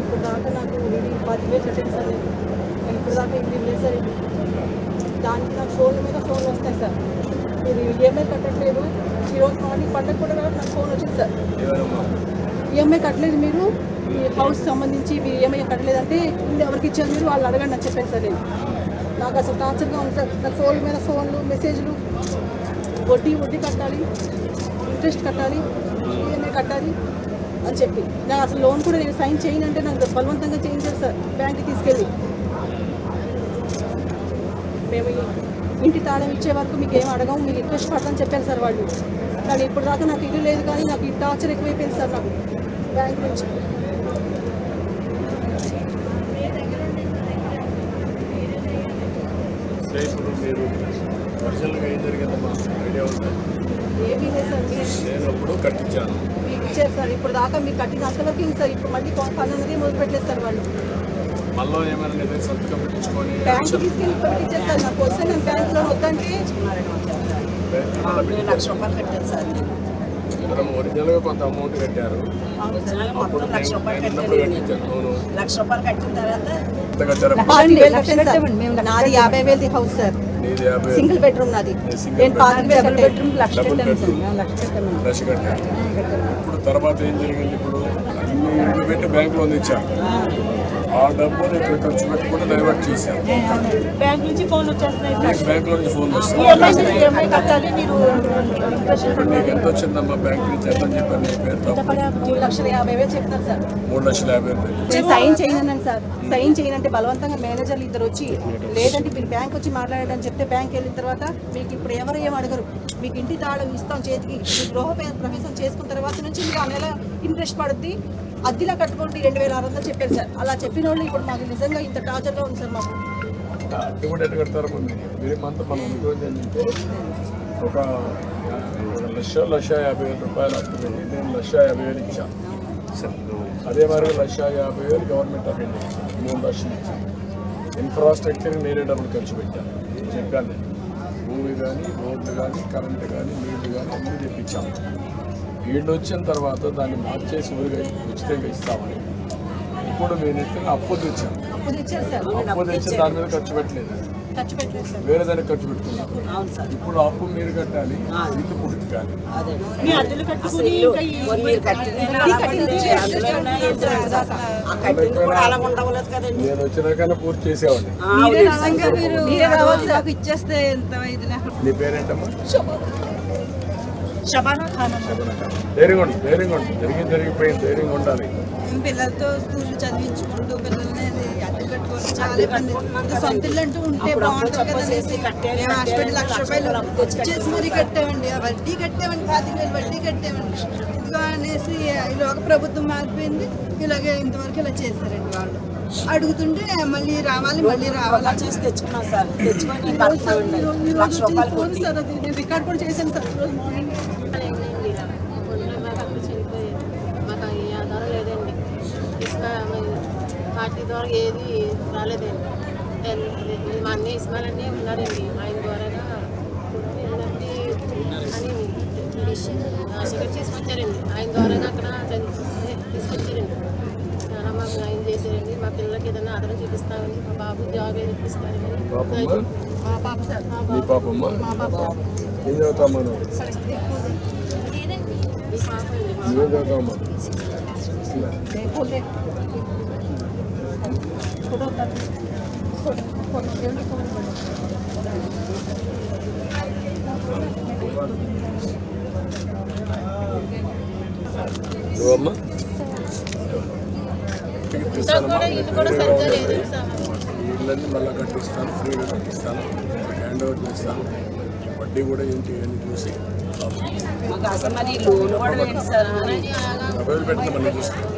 ఇప్పుడు దాకా నాకు ఇది పది వేలు కట్టింది సార్ ఇప్పుడు దాకా ఇది లేదు సార్ ఇది దానికి నాకు ఫోన్ మీద ఫోన్ వస్తాయి సార్. మీరు ఈఎంఐ కట్టట్లేదు. ఈరోజు మార్నింగ్ పండగ కూడా కాబట్టి నాకు ఫోన్ వచ్చింది సార్. ఈఎంఐ కట్టలేదు మీరు? ఈ హౌస్ సంబంధించి మీరు ఈఎంఐ కట్టలేదంటే ముందు ఎవరికి ఇచ్చారు మీరు? వాళ్ళు అడగండి అని చెప్పాను సార్ నేను. నాకు అసలు టార్చర్గా ఉంది సార్. నా ఫోన్ మీద ఫోన్లు మెసేజ్లు. వడ్డీ వడ్డీ కట్టాలి. ఇంట్రెస్ట్ కట్టాలి. ఈఎంఐ కట్టాలి. అని చెప్పి. నాకు అసలు లోన్ కూడా నేను సైన్ చేయను అంటే నాకు బలవంతంగా చేయించారు సార్. బ్యాంక్కి తీసుకెళ్ళి. మేము ఇంటి తాళం ఇచ్చే వరకు మీకు ఏం అడగము మీరు ఇంట్రెస్ట్ పడదని చెప్పారు సార్ వాళ్ళు. కానీ ఇప్పుడు దాకా నాకు ఇల్లు లేదు కానీ నాకు ఈ టార్చర్ ఎక్కువైపోయింది సార్ నాకు బ్యాంక్ నుంచి. అంటే ఇప్పుడు మీరు ఒరిజినల్గా ఏం జరిగిందమ్మా? ఐడియా ఉందా? ఏమీ లేదు సార్ నేను అప్పుడు కట్టించాను. మీకు సార్ ఇప్పుడు దాకా మీకు కట్టిన ఉంది సార్ ఇప్పుడు మళ్ళీ పని అనేది మొదలు పెట్టలేదు సార్ వాళ్ళు. మళ్ళీ ఏమైనా సంతకం పెట్టించుకొని బ్యాంక్ తీసుకెళ్ళి నాకు వస్తే నేను వద్దంటే లక్ష రూపాయలు కట్టాను సార్. నేను మనం ఒరిజినల్గా కొంత అమౌంట్ కట్టారు. ఒరిజినల్గా అప్పుడు మొత్తం లక్ష రూపాయలు కట్టాను తర్వాత నాది యాభై వేలది హౌస్ సార్. సింగిల్ బెడ్రూమ్ నాది. కట్టాను. Double bedroom. లక్ష కట్టారు ఇప్పుడు తర్వాత ఏం జరిగింది ఇప్పుడు? అన్ని ఇంట్లో పెట్టి బ్యాంకులో ఇచ్చారు ఆ డబ్బులు ఇక్కడ ఖర్చు పెట్టుకుంటే డైవర్ట్ చేశారు. బ్యాంక్ నుంచి ఫోన్ వస్తుంది. మీరు నీకు ఎంత వచ్చిందమ్మా బ్యాంక్ నుంచి? ఎంత అని చెప్పారు నీ పేరుతో మూడు లక్షల యాభై వేలు నేను సైన్ చేయనన్నాను సార్. సైన్ చేయనంటే బలవంతంగా మేనేజర్లు ఇద్దరు వచ్చి లేదంటే మీరు బ్యాంక్ వచ్చి మాట్లాడండి అని చెప్తే బ్యాంక్ వెళ్ళిన తర్వాత మీకు ఇప్పుడు ఎవరు ఏం అడగరు. మీకు ఇంటి తాళం ఇస్తాం చేతికి గృహ ప్ర- ప్రవేశం చేసుకున్న తర్వాత నుంచి మీకు ఆ నెల ఇంట్రెస్ట్ పడుద్ది. అద్దెలా కట్టుకోండి? రెండు వేల ఆరు వందలు చెప్పారు సార్. అలా చెప్పిన వాళ్ళు ఇప్పుడు మాకు నిజంగా ఇంత టార్చర్గా ఉంది సార్ మాకు. కూడా ఎట్లా కడతారు ముందు మీరు మంత్ మనం అనుకోండి ఏంటంటే ఒక లక్ష లక్ష యాభై వేల రూపాయలు అప్పు నేను లక్ష యాభై వేలు ఇచ్చాను అదే మరి లక్ష యాభై వేలు గవర్నమెంట్ ఆఫ్ ఇండియా మూడు లక్షలు ఇచ్చింది. ఇన్ఫ్రాస్ట్రక్చర్ నేనే డబ్బులు ఖర్చు పెట్టాను చెప్పాను భూమి కానీ రోడ్లు కానీ కరెంటు కానీ నీళ్ళు కానీ అన్నీ తెప్పించాము వీళ్ళు వచ్చిన తర్వాత దాన్ని మార్చేసి ఊరిగా ఉచితంగా ఇస్తామని. ఇప్పుడు నేను ఎత్తున అప్పు తెచ్చాను. అప్పు తెచ్చారు సార్. అప్పు తెచ్చి దాని మీద ఖర్చు పెట్టలేదు. వేరే దానికి ఖర్చు పెట్టుకున్నాను. అవును సార్. ఇప్పుడు అప్పు మీరు కట్టాలి ఇది పూర్తి కాదు. నేను వచ్చినాకనే పూర్తి చేసేవాడిని. నీ పేరేంటమ్మా? షబానా ఖాన్ ధైర్యంగా ఉండు ధైర్యంగా ఉండు. జరిగింది జరిగిపోయింది ధైర్యంగా ఉండాలి. పిల్లలతో స్కూల్ చదివించుకుంటూ పిల్లల్ని అద్దె కట్టుకోవాలి చాలా ఇబ్బంది సొంత ఇల్లు అంటూ ఉంటే బాగుంటుంది మేము హాస్పిటల్ లక్ష రూపాయలు మరీ కట్టామండి వడ్డీ వడ్డీ కట్టామండి అనేసి ఇలాగ ప్రభుత్వం మారిపోయింది. ఇలాగే ఇంతవరకు ఇలా చేశారండి వాళ్ళు. అడుగుతుంటే మళ్ళీ రావాలి మళ్ళీ రావాలి చేసి తెచ్చుకున్నాం సార్ తెచ్చుకొని లక్ష రూపాయలు సార్ అది నేను రికార్డ్ కూడా చేశాను సార్ ఈరోజు మార్నింగ్ ఒళ్ళు మాకు అక్కడ చనిపోయారు మాకు ఏ ఆధారం లేదండి ఇసుక పార్టీ ద్వారా ఏది రాలేదండి మా అన్నయ్య ఇస్మాయిల్ ఉన్నాడండి ఆయన ద్వారాగా అని టికెట్ తీసుకొచ్చారండి ఆయన ద్వారాగా మా పిల్లలకి ఏదైనా ఆధారం చూపిస్తామని మా బాబు జాబ్ ఏది ఇప్పిస్తారని పాపమ్మ మా పాప సార్ మా నీ పాపమ్మ ఏం చదువుతామా నువ్వు ఈ పాప అండి మా నువ్వేం చదువుతామా బోలే ఫోటో ఉతారు. ఫోటో ఫోటో దేవుడి ఫోటో పడు. నువ్వమ్మా ఈ ఇళ్ళని మళ్ళీ కట్టిస్తాను ఫ్రీగా కట్టిస్తాను హ్యాండ్ ఓవర్ చేస్తాను. వడ్డీ కూడా ఏంటి అని చూసి. డబ్బులు పెట్టిన మళ్ళీ చూస్తాను.